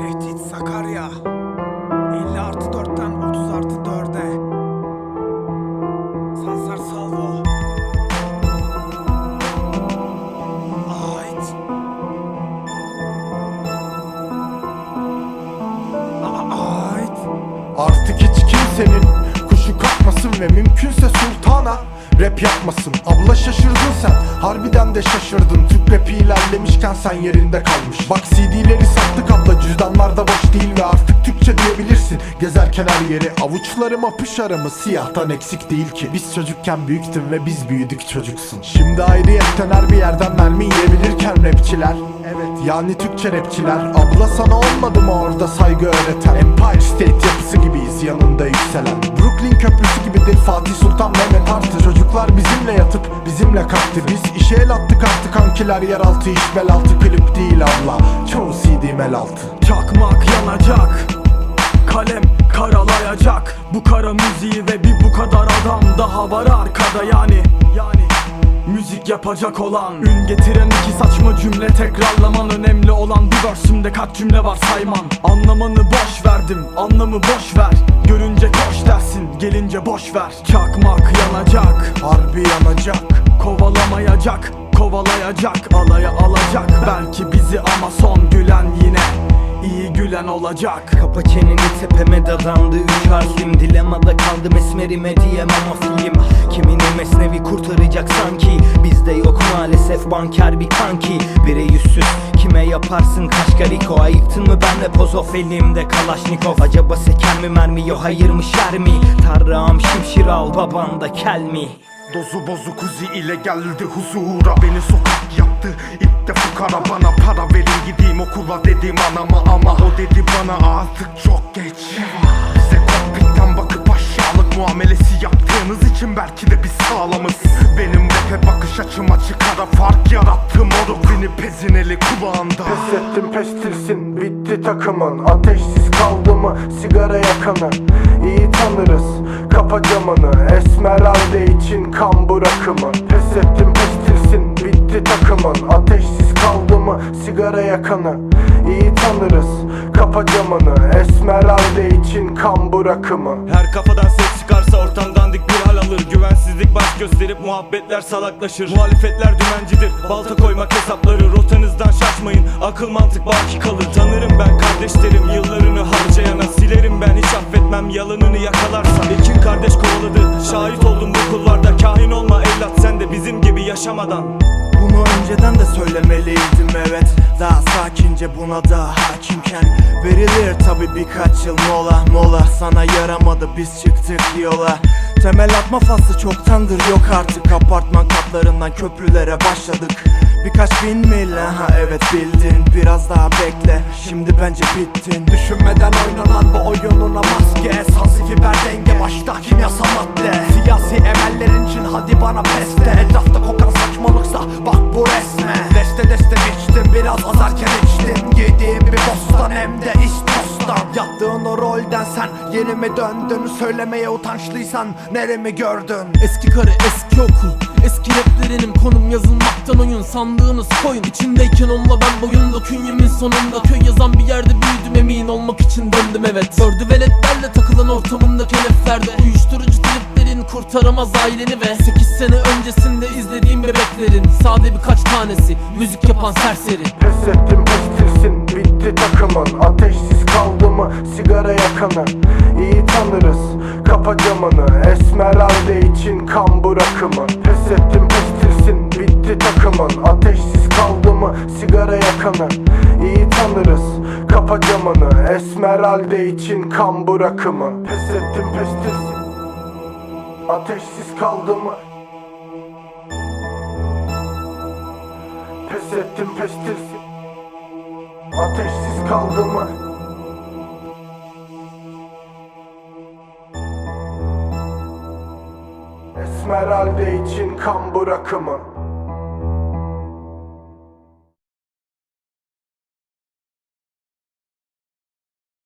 Tehdit Sakarya. 50 artı 4'ten 30 artı 4'e Sansar Salvo. Ait. Ait. Artık hiç kimsenin kuşu kalkmasın ve mümkünse sultana Rap yapmasın. Abla şaşırdın sen. Harbiden de şaşırdın Türk rapi ilerlemişken sen yerinde kalmış. Bak CD'leri sattık abla. Cüzdanlarda boş değil Ve artık Türkçe diyebilirsin. Gezerken her yeri avuçlarım apış aramı Siyahtan eksik değil ki. Biz çocukken büyüktün ve biz büyüdük çocuksun. Şimdi ayrıyetten her bir yerden mermi yiyebilirken rapçiler. Evet yani Türkçe rapçiler. Abla sana olmadı mı orada saygı öğreten? Empire State yapısı gibiyiz yanında yükselen. Brooklyn köprüsü gibidir Fatih Sultan Mehmet Artı Çocuklar bizimle yatıp bizimle kalktı. Biz işe el attık artık kankiler yeraltı iş bel altı klip değil abla. Çoğu CD mel altı. Çakmak yanacak Kalem karalayacak. Bu kara müziği ve bir bu kadar adam daha var arkada. Yani Yani Müzik yapacak olan Ün getiren iki saçma cümle tekrarlaman Önemli olan bir versimde kaç cümle var sayman Anlamanı boş verdim anlamı boş ver. Dersin gelince boş ver. Çakmak yanacak Harbi yanacak. Kovalamayacak, kovalayacak, alaya alacak. Belki bizi ama son gülen yine iyi gülen olacak. Kapa çeneni tepeme dadandı Üç harfim. Dilemada kaldım esmerime diyemem o film mesnevi kurtaracak sanki. Bizde yok maalesef banker bir kanki Bire yüzsüz kime yaparsın kaşkariko Ayıktın mı benle pozof? Elimde kalaşnikov Acaba seken mi mermi yo hayır mı şer mi? Tarrağım şimşir al babanda kel mi? Dozu bozuk uzi ile geldi huzura. Beni sokak yaptı itte fukara. Bana para verin gideyim okula dedim anama. Ama o dedi bana artık çok geç. Bize kokpitten için belki de biz sağlamız. Benim rap'e bakış açım açık ara fark yarattı moruk Beni pezineli kulağında. Pes ettim pestilsin bitti takımın. Ateşsiz kaldı mı sigara yakanı. İyi tanırız kapa camını. Esmeralde için kan bırakımı. Pes ettim pestilsin bitti takımın. Ateşsiz kaldı mı sigara yakanı. İyi tanırız kapa camını. Esmeralde için kan bırakımı. Her kafadan ses çıkarsa ortamdan alır Güvensizlik baş gösterip muhabbetler salaklaşır. Muhalefetler dümencidir balta koymak hesapları. Rotanızdan şaşmayın akıl mantık baki kalır. Tanırım ben kardeşlerim yıllarını harcayana. Silerim ben hiç affetmem yalanını yakalarsan. İkin kardeş kovaladı şahit oldum bu kullarda Kahin olma evlat sen de bizim gibi yaşamadan. Bunu önceden de söylemeliydim evet. Daha sakince buna da hakimken. Verilir tabi birkaç yıl mola mola. Sana yaramadı biz çıktık yola Temel atma faslı çoktandır yok artık. Apartman katlarından köprülere başladık. Birkaç bin mil ha evet bildin. Biraz daha bekle şimdi bence bittin. Düşünmeden oynanan bu oyununa maske. Sansı fiber denge başta kimyasal madde. Siyasi emellerin için hadi bana peste. Etrafta kokan saçmalıksa bak bu resme Rolden sen. Yeni mi döndün Söylemeye utançlıysan neremi gördün? Eski karı eski okul Eski raplerinim konum yazılmaktan oyun Sandığınız koyun. İçindeyken onunla ben boyunda künyemin sonunda. Köy yazan bir yerde büyüdüm emin olmak için döndüm evet. Gördü veletlerle takılan ortamında kelepslerde Uyuşturucu triplerin kurtaramaz aileni ve 8 sene öncesinde izlediğim bebeklerin Sade birkaç tanesi müzik yapan serseri. Pes ettim pestilsin bitti takımın mı yakanı İyi tanırız. Kapa camını Esmeralde için kan bırakımı. Pes ettim pestilsin bitti takımın. Ateşsiz kaldı mı sigara yakanı. İyi tanırız. Kapa camını Esmeralde için kan bırakımı. Pes ettim pestilsin Ateşsiz kaldı mı? Pes ettim pestilsin Ateşsiz kaldı mı? Esmeralde için kan bırakımı